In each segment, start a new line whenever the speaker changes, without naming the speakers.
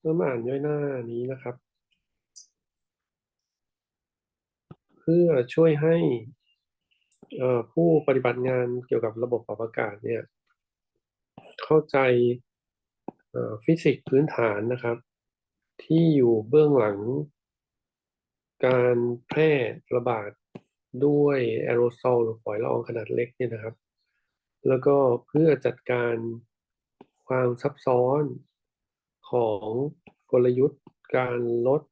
เริ่มอ่านย่อยหน้านี้นะครับ เพื่อช่วยให้ผู้ปฏิบัติงานเกี่ยวกับระบบปรับอากาศเนี่ย เข้าใจฟิสิกส์พื้นฐานนะครับ ที่อยู่เบื้องหลัง การแพร่ระบาดด้วยแอโรโซลหรือฝอยละอองขนาดเล็กเนี่ยนะครับ แล้วก็เพื่อจัดการ ความซับซ้อนของกลยุทธ์การลด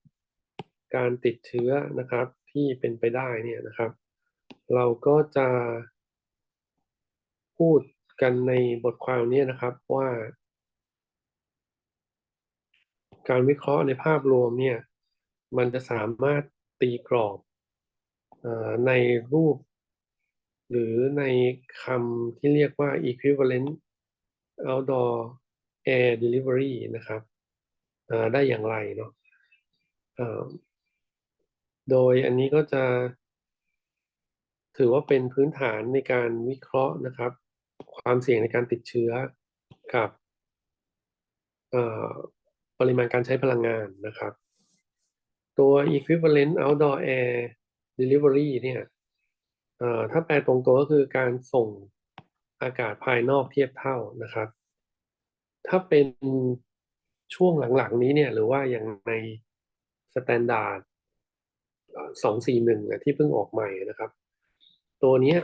การติดเชื้อนะครับ ที่เป็นไปได้เนี่ยนะครับ เราก็จะพูดกันในบทความนี้นะครับว่า การวิเคราะห์ในภาพรวมเนี่ย มันจะสามารถตีกรอบในรูป หรือในคำที่เรียกว่า equivalent outdoor air delivery นะครับได้อย่างไรเนาะโดยอันนี้ก็จะถือว่าเป็นพื้นฐานในการวิเคราะห์นะครับ ความเสี่ยงในการติดเชื้อกับปริมาณการใช้พลังงานนะครับ ตัว equivalent outdoor air delivery เนี่ยถ้าแปลตรงตัวก็คือการส่ง อากาศภายนอกเทียบเท่านะครับ ถ้าเป็นช่วงหลังๆนี้เนี่ยหรือว่าอย่างในสแตนดาร์ดสองสี่หนึ่งที่เพิ่งออกใหม่นะครับ ตัวนี้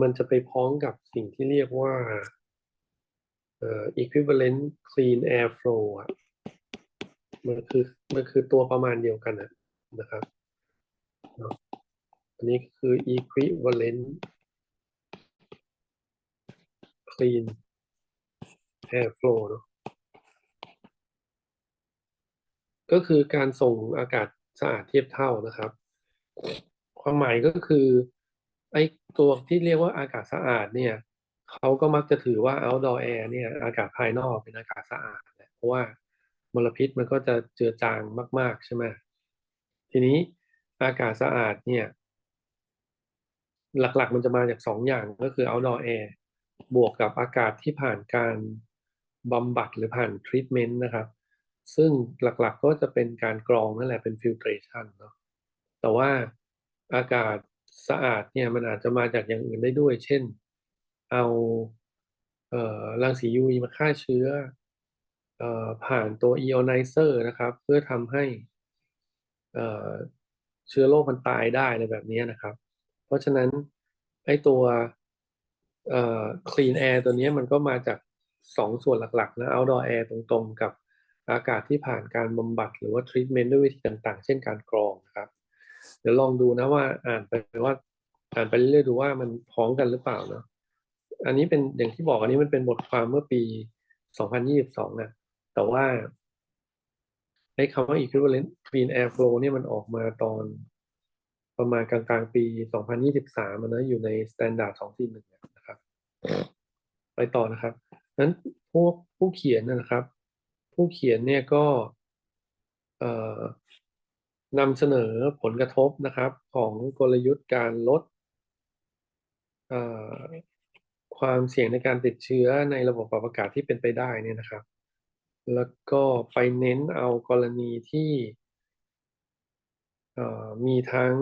มันจะไปพ้องกับสิ่งที่เรียกว่าเอ่อ equivalent clean air flow อะมันคือมันคือตัวประมาณเดียวกันนะครับ อันนี้คือ equivalent clean air flow เนาะก็คือการส่งอากาศสะอาดเทียบเท่านะครับ ความหมายก็คือไอ้ตัวที่เรียกว่าอากาศสะอาดเนี่ยเขาก็มักจะถือว่า outdoor air เนี่ยอากาศภายนอกเป็นอากาศสะอาดแหละเพราะว่ามลพิษมันก็จะเจือจางมาก ๆ ใช่ไหมทีนี้อากาศสะอาดเนี่ย หลักๆ มันจะมาจากสองอย่างก็คือ outdoor air บวกกับอากาศที่ผ่านการบำบัดหรือผ่านทรีทเมนต์นะครับ ซึ่งหลักๆก็จะเป็นการกรองนั่นแหละเป็น filtration เนาะแต่ว่าอากาศสะอาดเนี่ยมันอาจจะมาจากอย่างอื่นได้ด้วย เช่น เอาเอ่อรังสี UV มาฆ่าเชื้อเอ่อผ่านตัว ionizer นะครับ เพื่อทำให้เอ่อเชื้อโรคมันตายได้อะไรแบบนี้นะครับ เพราะฉะนั้นไอ้ตัว เอ่อ clean air ตัวนี้มันก็มาจากสองส่วนหลักๆนะ outdoor air ตรงๆ กับอากาศที่ผ่านการบำบัดหรือว่า treatment ด้วยวิธีต่างๆ เช่นการกรองนะครับ เดี๋ยวลองดูนะว่าอ่านไปว่าอ่านไปเรื่อยๆดูว่ามันพ้องกันหรือเปล่าเนาะอันนี้เป็นอย่างที่บอกอันนี้มันเป็นบทความเมื่อปี 2022นะแต่ว่าไอ้คำว่า equivalent clean air flow เนี่ยมันออกมาตอน ประมาณกลางๆปี 2023นะอยู่ใน standard 241นะครับ ไปต่อนะครับนั้นพวกผู้เขียนนะครับ ผู้เขียนเนี่ยก็นำเสนอผลกระทบนะครับ ของกลยุทธ์การลดความเสี่ยงในการติดเชื้อในระบบปรับอากาศที่เป็นไปได้เนี่ยนะครับ แล้วก็ไปเน้นเอากรณีที่ มีทั้ง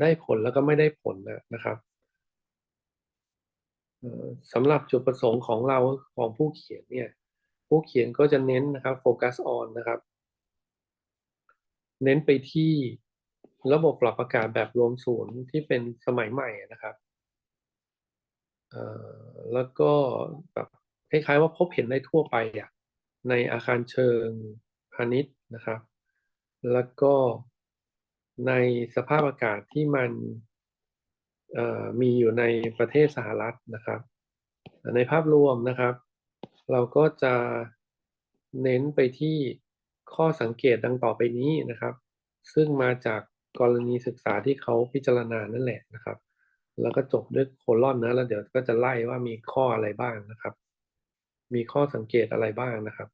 ได้ผลแล้วก็ไม่ได้ผลนะครับสำหรับจุดประสงค์ของเราของผู้เขียนเนี่ยผู้เขียนก็จะเน้นนะครับโฟกัสออนนะครับ เน้นไปที่ระบบปรับอากาศแบบรวมศูนย์ที่เป็นสมัยใหม่นะครับแล้วก็แบบคล้ายๆว่าพบเห็นได้ทั่วไปอะในอาคารเชิงพาณิชย์นะครับ แล้วก็ ในสภาพอากาศที่มันมีอยู่ในประเทศสหรัฐนะครับ ในภาพรวมนะครับ เราก็จะเน้นไปที่ข้อสังเกตดังต่อไปนี้นะครับ ซึ่งมาจากกรณีศึกษาที่เขาพิจารณานั่นแหละนะครับ แล้วก็จบด้วยโคลอนนะแล้วเดี๋ยวก็จะไล่ว่ามีข้ออะไรบ้างนะครับ มีข้อสังเกตอะไรบ้างนะครับ